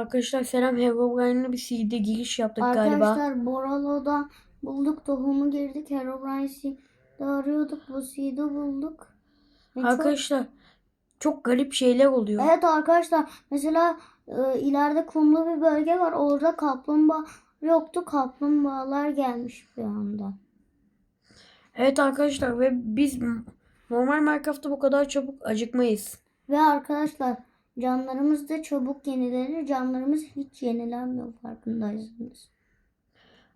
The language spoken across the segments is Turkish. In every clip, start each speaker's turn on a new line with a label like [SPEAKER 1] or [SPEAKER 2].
[SPEAKER 1] Arkadaşlar selam Herobrine'le bir CD giriş yaptık galiba.
[SPEAKER 2] Arkadaşlar Boralo'dan bulduk tohumu girdik. Herobrine seed'i arıyorduk. Bu seed'i bulduk. Ve çok-
[SPEAKER 1] Arkadaşlar çok garip şeyler oluyor.
[SPEAKER 2] Evet arkadaşlar mesela e, ileride kumlu bir bölge var. Orada kaplumbağa yoktu. Kaplumbağalar gelmiş bir anda.
[SPEAKER 1] Evet arkadaşlar ve biz normal Minecraft'ta bu kadar çabuk acıkmayız.
[SPEAKER 2] Ve arkadaşlar canlarımız da çabuk yenilenir. Canlarımız hiç yenilenmiyor farkındaysanız.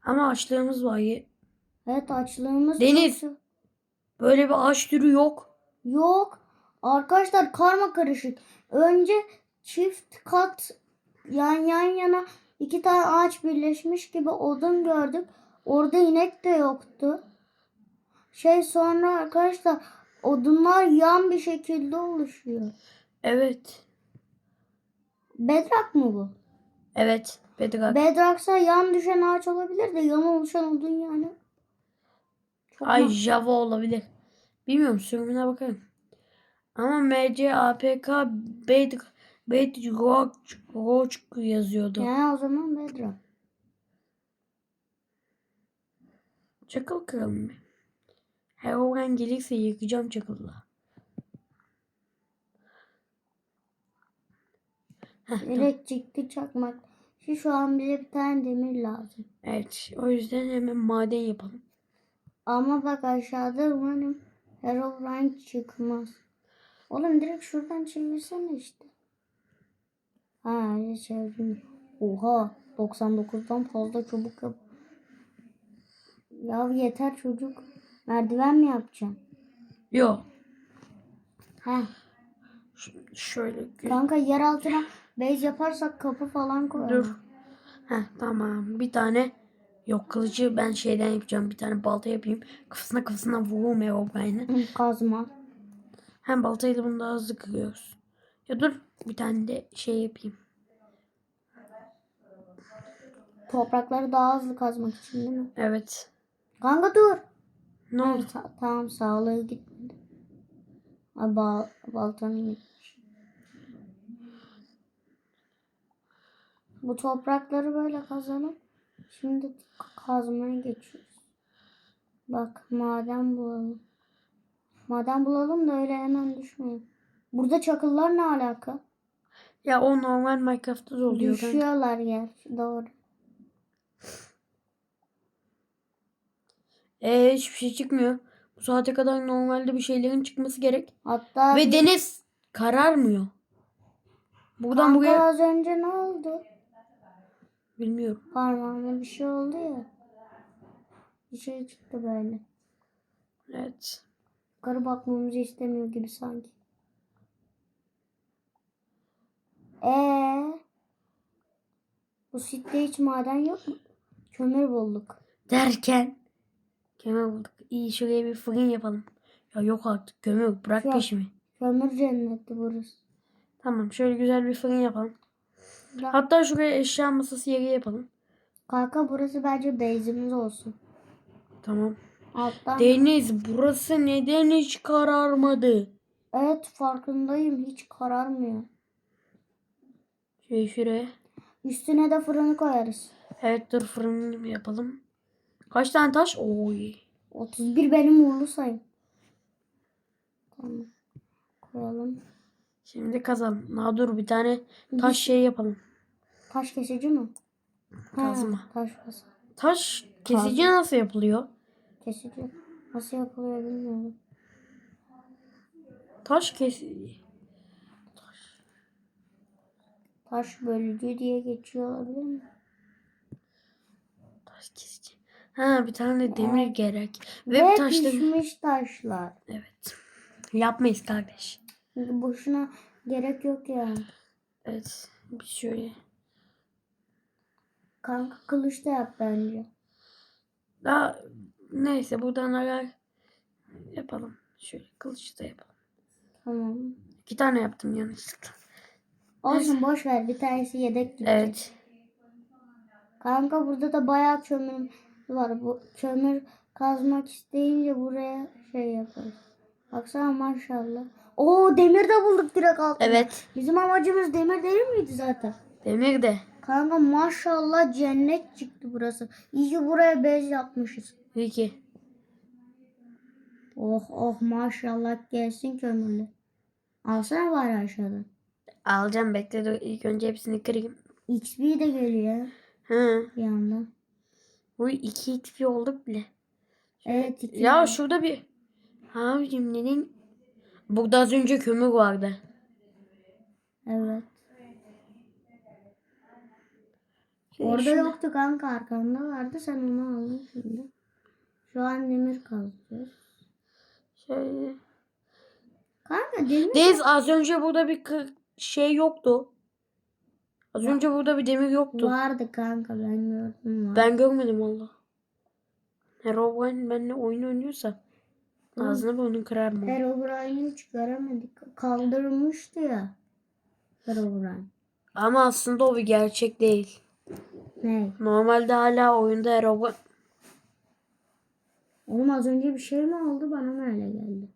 [SPEAKER 1] Ama açlığımız var. Ye-
[SPEAKER 2] Evet açlığımız
[SPEAKER 1] Deniz.
[SPEAKER 2] çok-
[SPEAKER 1] Böyle bir ağaç türü yok.
[SPEAKER 2] Yok. Arkadaşlar karma karışık. Önce çift kat yan yan yana iki tane ağaç birleşmiş gibi odun gördük. Orada inek de yoktu. Şey sonra arkadaşlar odunlar yan bir şekilde oluşuyor.
[SPEAKER 1] Evet.
[SPEAKER 2] Bedrock mı bu?
[SPEAKER 1] Evet. Bedrock.
[SPEAKER 2] Bedrock'sa yan düşen ağaç olabilir de yan oluşan odun yani. Çok
[SPEAKER 1] Ay
[SPEAKER 2] ma-
[SPEAKER 1] Java olabilir. Bilmiyorum sürümüne bakarım. Ama MC APK Bedrock Bedrock Roach yazıyordu.
[SPEAKER 2] yani o zaman Bedrock.
[SPEAKER 1] Çakıl kıralım mı? Herobrine gelirse yıkacağım çakılla. Heh, tamam.
[SPEAKER 2] Elektrikli çakmak. Şu, şu an bize bir tane demir lazım.
[SPEAKER 1] Evet. O yüzden hemen maden yapalım.
[SPEAKER 2] Ama bak aşağıda umarım Herobrine çıkmaz. Oğlum direkt şuradan çevirsene işte. Ha öyle çevirdim. Oha 99'dan fazla çubuk yap. Ya yeter çocuk. Merdiven mi yapacaksın?
[SPEAKER 1] Yok.
[SPEAKER 2] Ha
[SPEAKER 1] Şöyle.
[SPEAKER 2] kanka yer altına base yaparsak kapı falan koyalım.
[SPEAKER 1] Dur. Heh, tamam. Bir tane yok kılıcı ben şeyden yapacağım. Bir tane balta yapayım. Kafasına kafasına vururum Herobrine'ı.
[SPEAKER 2] Hı, Kazma.
[SPEAKER 1] Hem baltayla bunu daha hızlı kırıyoruz. Ya dur. Bir tane de şey yapayım.
[SPEAKER 2] Toprakları daha hızlı kazmak için değil mi?
[SPEAKER 1] Evet.
[SPEAKER 2] Kanka dur.
[SPEAKER 1] Ne oldu?
[SPEAKER 2] ta- tamam sağlığı gitmedi. Bal baltanın gitmiş. Bu toprakları böyle kazalım. Şimdi kazmaya geçiyoruz. Bak maden bulalım. Maden bulalım da öyle hemen düşmeyin. Burada çakıllar ne alaka?
[SPEAKER 1] Ya o normal Minecraft'ta da oluyor.
[SPEAKER 2] Düşüyorlar gerçi doğru.
[SPEAKER 1] Ee, hiçbir şey çıkmıyor. Bu saate kadar normalde bir şeylerin çıkması gerek.
[SPEAKER 2] Hatta
[SPEAKER 1] Ve deniz kararmıyor. Buradan
[SPEAKER 2] kanka
[SPEAKER 1] buraya
[SPEAKER 2] az önce ne oldu?
[SPEAKER 1] Bilmiyorum.
[SPEAKER 2] Parmağıma bir şey oldu ya. Bir şey çıktı böyle.
[SPEAKER 1] Evet.
[SPEAKER 2] Yukarı bakmamızı istemiyor gibi sanki. Ee, bu sitte hiç maden yok mu? Kömür bulduk.
[SPEAKER 1] Derken kömür bulduk. İyi şuraya bir fırın yapalım. Ya yok artık kömür bırak
[SPEAKER 2] Yok.
[SPEAKER 1] peşimi.
[SPEAKER 2] Kömür cenneti burası.
[SPEAKER 1] Tamam şöyle güzel bir fırın yapalım.
[SPEAKER 2] Ya,
[SPEAKER 1] Hatta şuraya eşya masası yeri yapalım.
[SPEAKER 2] kanka burası bence base'imiz olsun.
[SPEAKER 1] Tamam.
[SPEAKER 2] Alttan.
[SPEAKER 1] Deniz burası neden hiç kararmadı?
[SPEAKER 2] evet farkındayım hiç kararmıyor.
[SPEAKER 1] Şöyle şuraya.
[SPEAKER 2] Üstüne de fırını koyarız.
[SPEAKER 1] Evet dur fırını yapalım. Kaç tane taş? Oy.
[SPEAKER 2] 31 benim uğurlu sayım. Tamam. Koyalım.
[SPEAKER 1] Şimdi kazalım. Na dur bir tane taş şey yapalım.
[SPEAKER 2] Taş kesici mi? Ha,
[SPEAKER 1] Kazma.
[SPEAKER 2] taş kesici.
[SPEAKER 1] Taş kesici nasıl yapılıyor?
[SPEAKER 2] Kesici. Nasıl yapılıyor bilmiyorum.
[SPEAKER 1] Taş kesici.
[SPEAKER 2] Taş bölücü diye geçiyor olabilir mi?
[SPEAKER 1] Taş kesici. Ha bir tane de demir
[SPEAKER 2] Evet.
[SPEAKER 1] gerek. Ve,
[SPEAKER 2] Ve
[SPEAKER 1] taşları.
[SPEAKER 2] pişmiş taşlar.
[SPEAKER 1] Evet. Yapmayız kardeş.
[SPEAKER 2] Boşuna gerek yok yani.
[SPEAKER 1] Evet. Bir şöyle.
[SPEAKER 2] Kanka kılıç da yap bence.
[SPEAKER 1] Daha neyse buradan arar yapalım. Şöyle kılıç da yapalım.
[SPEAKER 2] Tamam.
[SPEAKER 1] İki tane yaptım yanlışlıkla.
[SPEAKER 2] Olsun boş ver. Bir tanesi yedek gidecek.
[SPEAKER 1] Evet.
[SPEAKER 2] Kanka burada da bayağı kömür var. Bu kömür kazmak isteyince buraya şey yaparız. Baksana maşallah. Oo demir de bulduk direkt altında.
[SPEAKER 1] Evet.
[SPEAKER 2] Bizim amacımız demir değil miydi zaten?
[SPEAKER 1] Demir de.
[SPEAKER 2] Kanka maşallah cennet çıktı burası. İyi ki buraya bez yapmışız.
[SPEAKER 1] Peki.
[SPEAKER 2] Oh oh maşallah gelsin kömürlü. Alsana bari aşağıdan.
[SPEAKER 1] Alacağım bekle dur. İlk önce hepsini kırayım.
[SPEAKER 2] XP de geliyor
[SPEAKER 1] Hı.
[SPEAKER 2] bir yandan.
[SPEAKER 1] Bu iki itfi olduk bile.
[SPEAKER 2] Evet iki.
[SPEAKER 1] Ya şurada bir. Abicim neden? Burada az önce kömür vardı.
[SPEAKER 2] Evet.
[SPEAKER 1] Şey,
[SPEAKER 2] Orada
[SPEAKER 1] şunu-
[SPEAKER 2] yoktu kanka arkamda vardı sen onu aldın şimdi. Şu an demir kazacağız.
[SPEAKER 1] Şöyle.
[SPEAKER 2] Kanka demir
[SPEAKER 1] Deniz az önce burada bir şey yoktu. Az önce burada bir demir yoktu.
[SPEAKER 2] vardı kanka ben gördüm var.
[SPEAKER 1] Ben görmedim valla. Herobrine benimle oyun oynuyorsa ağzını burnunu kırarım. onun.
[SPEAKER 2] Herobrine'i hiç göremedik. Kaldırılmıştı ya. Herobrine.
[SPEAKER 1] Ama aslında o bir gerçek değil.
[SPEAKER 2] Ne?
[SPEAKER 1] Normalde hala oyunda Herobrine
[SPEAKER 2] Oğlum az önce bir şey mi oldu bana mı öyle geldi?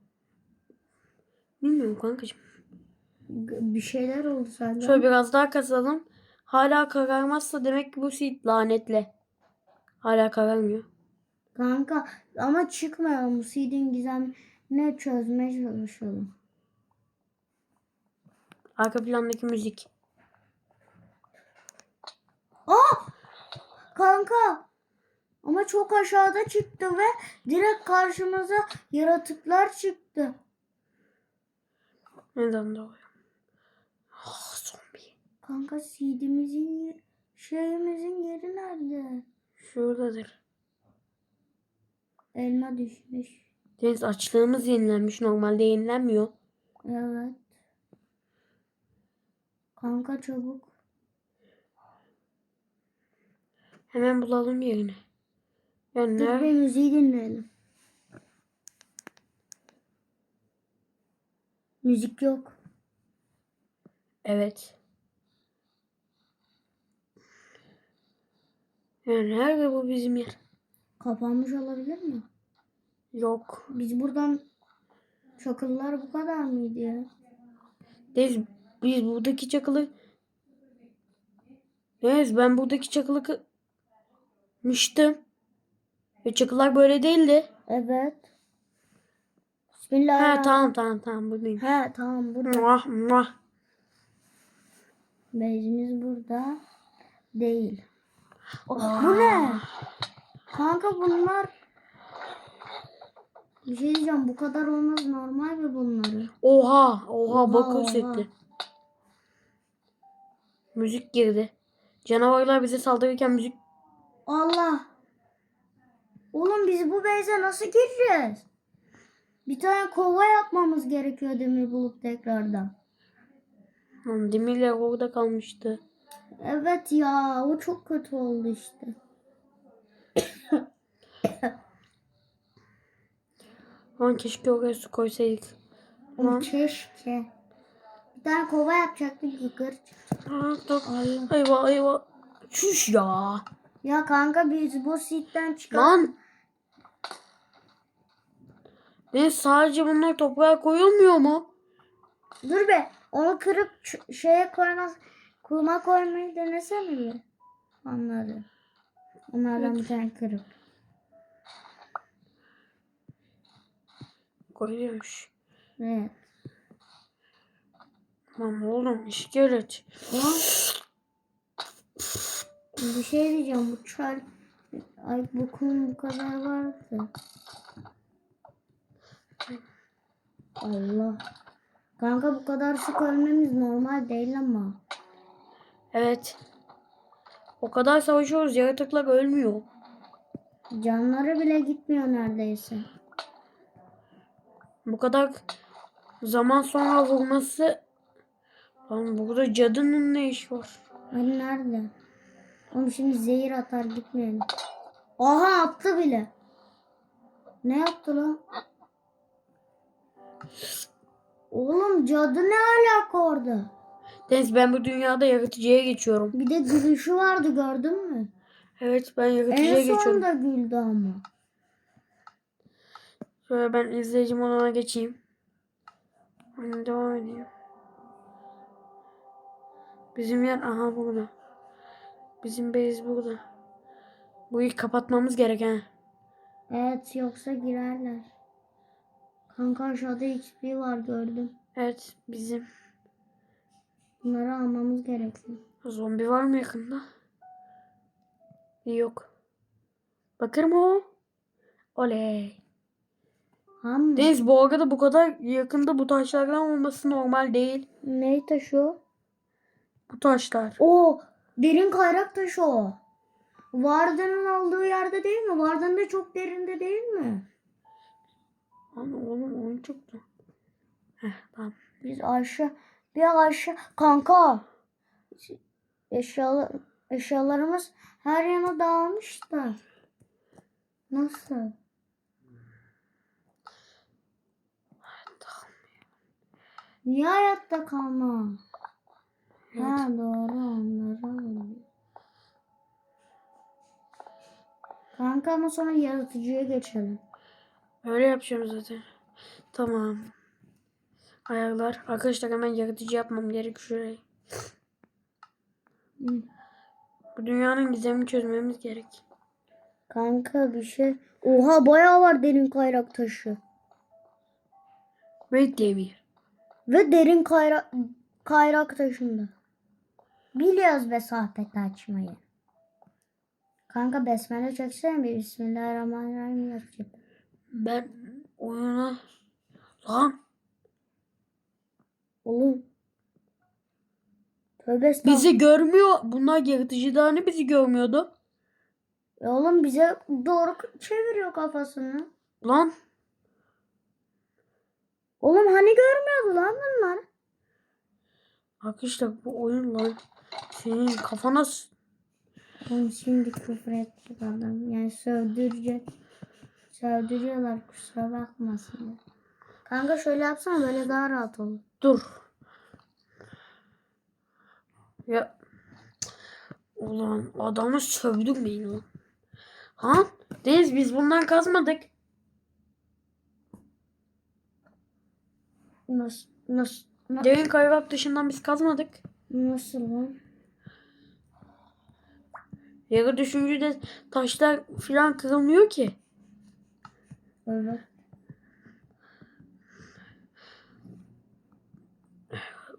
[SPEAKER 1] bilmiyorum kankacığım.
[SPEAKER 2] Bir şeyler oldu sanki.
[SPEAKER 1] Şöyle biraz daha kazalım. Hala kararmazsa demek ki bu seed lanetle. Hala kararmıyor.
[SPEAKER 2] Kanka ama çıkmayalım. Bu seed'in gizemini çözmeye çalışalım.
[SPEAKER 1] Arka plandaki müzik.
[SPEAKER 2] Kanka! Ama çok aşağıda çıktı ve direkt karşımıza yaratıklar çıktı.
[SPEAKER 1] Neden doğru? Ah zombi.
[SPEAKER 2] Kanka seed'imizin ye- şeyimizin yeri nerede?
[SPEAKER 1] Şuradadır.
[SPEAKER 2] Elma düşmüş.
[SPEAKER 1] Deniz açlığımız yenilenmiş. Normalde yenilenmiyor.
[SPEAKER 2] Evet. Kanka çabuk.
[SPEAKER 1] Hemen bulalım yerini. Yani
[SPEAKER 2] Dur
[SPEAKER 1] nerede?
[SPEAKER 2] bir müziği dinleyelim. Müzik yok.
[SPEAKER 1] Evet. Yani nerede bu bizim yer?
[SPEAKER 2] Kapanmış olabilir mi?
[SPEAKER 1] Yok.
[SPEAKER 2] Biz buradan çakıllar bu kadar mıydı ya?
[SPEAKER 1] Deniz biz buradaki çakılı Deniz ben buradaki çakılı kırmıştım. Ve çakılar böyle değildi.
[SPEAKER 2] Evet.
[SPEAKER 1] Ha
[SPEAKER 2] Bismillahirrahmanirrahim.
[SPEAKER 1] tamam tamam tamam buradayım.
[SPEAKER 2] He tamam burada.
[SPEAKER 1] Muah, muah.
[SPEAKER 2] Bezimiz burada değil. Oh, bu ne? Kanka bunlar bir şey diyeceğim bu kadar olmaz normal mi bunları?
[SPEAKER 1] Oha, oha,
[SPEAKER 2] Oha,
[SPEAKER 1] bakır
[SPEAKER 2] oha.
[SPEAKER 1] seti. Müzik girdi. Canavarlar bize saldırırken müzik
[SPEAKER 2] Allah. Oğlum biz bu beyze nasıl gireceğiz? Bir tane kova yapmamız gerekiyor demir bulup tekrardan.
[SPEAKER 1] Demirler orada kalmıştı.
[SPEAKER 2] Evet ya o çok kötü oldu işte.
[SPEAKER 1] Lan keşke oraya su koysaydık. Lan.
[SPEAKER 2] keşke. Bir tane kova yapacaktık. Allah.
[SPEAKER 1] Ayva ayva. Çüş ya.
[SPEAKER 2] Ya kanka biz bu sitten çıkalım.
[SPEAKER 1] Lan. Ne sadece bunlar toprağa koyulmuyor mu?
[SPEAKER 2] Dur be onu kırıp şeye koymaz. Kuma koymayı denesene bir. Onları. Onlardan bir tane kırıp.
[SPEAKER 1] Koyuyormuş.
[SPEAKER 2] Evet.
[SPEAKER 1] Lan oğlum iskelet.
[SPEAKER 2] Bir şey diyeceğim bu çar ay bu kum bu kadar vardı. Allah. Kanka bu kadar sık ölmemiz normal değil ama.
[SPEAKER 1] Evet. O kadar savaşıyoruz yaratıklar ölmüyor.
[SPEAKER 2] Canları bile gitmiyor neredeyse.
[SPEAKER 1] Bu kadar zaman sonra vurması Lan burada cadının ne işi var?
[SPEAKER 2] Hani nerede? Oğlum şimdi zehir atar gitmeyelim. Aha attı bile. Ne yaptı lan? Oğlum cadı ne alaka orada?
[SPEAKER 1] Deniz ben bu dünyada yaratıcıya geçiyorum.
[SPEAKER 2] Bir de gülüşü vardı gördün mü?
[SPEAKER 1] Evet ben yaratıcıya
[SPEAKER 2] En
[SPEAKER 1] geçiyorum.
[SPEAKER 2] sonunda güldü ama.
[SPEAKER 1] Şöyle ben izleyici moduna geçeyim. Hani devam edeyim. Bizim yer aha burada. Bizim base burada. Bu ilk kapatmamız gerek ha.
[SPEAKER 2] Evet yoksa girerler. Kanka aşağıda XP var gördüm.
[SPEAKER 1] Evet bizim.
[SPEAKER 2] Bunları almamız gerekiyor.
[SPEAKER 1] Zombi var mı yakında? Yok. Bakır mı o? Oley.
[SPEAKER 2] Ham?
[SPEAKER 1] Deniz bu arada bu kadar yakında bu taşlardan olması normal değil.
[SPEAKER 2] Ne taşı o?
[SPEAKER 1] Bu taşlar.
[SPEAKER 2] O derin kayrak taşı o. Varda'nın olduğu yerde değil mi? Varda'nın da çok derinde değil mi?
[SPEAKER 1] Lan oğlum oyun çıktı. Heh tamam.
[SPEAKER 2] Biz aşağı bir aşağı kanka eşyalar eşyalarımız her yana dağılmış da nasıl? Niye hayatta kalma? Ha doğru onları alıyor. Kanka ama sonra yaratıcıya geçelim.
[SPEAKER 1] Öyle yapacağım zaten. Tamam. Ayarlar. Arkadaşlar hemen yaratıcı yapmam gerek şurayı.
[SPEAKER 2] Hı.
[SPEAKER 1] Bu dünyanın gizemini çözmemiz gerek.
[SPEAKER 2] Kanka bir şey. Oha bayağı var derin kayrak taşı.
[SPEAKER 1] Wait Demir.
[SPEAKER 2] Ve derin kayrak, kayrak taşında. Biliyoruz be sohbet açmayı. Kanka besmele çeksene bir Bismillahirrahmanirrahim yapacak.
[SPEAKER 1] Ben oyuna... Lan
[SPEAKER 2] Oğlum. Tövbe estağfurullah.
[SPEAKER 1] bizi görmüyor. Bunlar yaratıcı da hani bizi görmüyordu.
[SPEAKER 2] E Oğlum bize doğru çeviriyor kafasını.
[SPEAKER 1] Lan
[SPEAKER 2] Oğlum hani görmüyordu lan bunlar.
[SPEAKER 1] arkadaşlar bu oyun lan. Senin kafana s-
[SPEAKER 2] Oğlum şimdi küfür edecek adam. Yani sövdürecek. Sövdürüyorlar kusura bakmasın. Kanka şöyle yapsana böyle daha rahat olur.
[SPEAKER 1] dur. Ya Ulan adamı sövdürmeyin lan. Ha? Deniz biz bundan kazmadık.
[SPEAKER 2] Nasıl? Nasıl? na-
[SPEAKER 1] Derin kayrak dışından biz kazmadık.
[SPEAKER 2] Nasıl lan?
[SPEAKER 1] Yere düşünce de taşlar falan kırılmıyor ki.
[SPEAKER 2] Evet.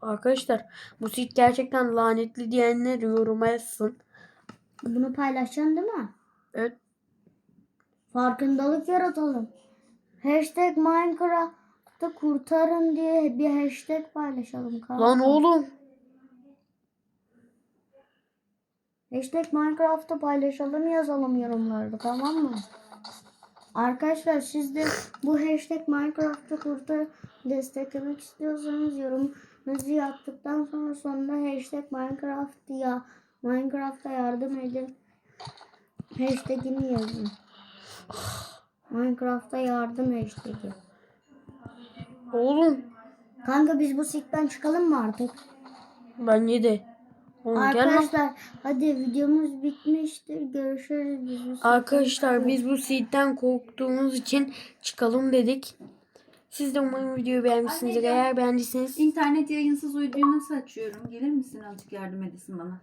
[SPEAKER 1] Arkadaşlar bu sit gerçekten lanetli diyenler yoruma yazsın.
[SPEAKER 2] Bunu paylaşacaksın değil mi?
[SPEAKER 1] Evet.
[SPEAKER 2] Farkındalık yaratalım. Hashtag Minecraft'ı kurtarın diye bir hashtag paylaşalım. Kanka.
[SPEAKER 1] Lan oğlum.
[SPEAKER 2] Hashtag Minecraft'ı paylaşalım yazalım yorumlarda tamam mı? Arkadaşlar siz de bu hashtag Minecraft'ı kurtar desteklemek istiyorsanız yorumunuzu yaptıktan sonra sonunda hashtag Minecraft ya Minecraft'a yardım edin hashtagini yazın. Minecraft'a yardım hashtag'i.
[SPEAKER 1] Oğlum.
[SPEAKER 2] Kanka biz bu sitten çıkalım mı artık?
[SPEAKER 1] Bence de. Oğlum.
[SPEAKER 2] Arkadaşlar hadi videomuz bitmiştir. Görüşürüz. Biz
[SPEAKER 1] Arkadaşlar biz bu site'den korktuğumuz için çıkalım dedik. Siz de umarım videoyu beğenmişsinizdir. Eğer beğendiyseniz
[SPEAKER 3] İnternet yayınsız uyduyu nasıl açıyorum? Gelir misin azıcık yardım edesin bana?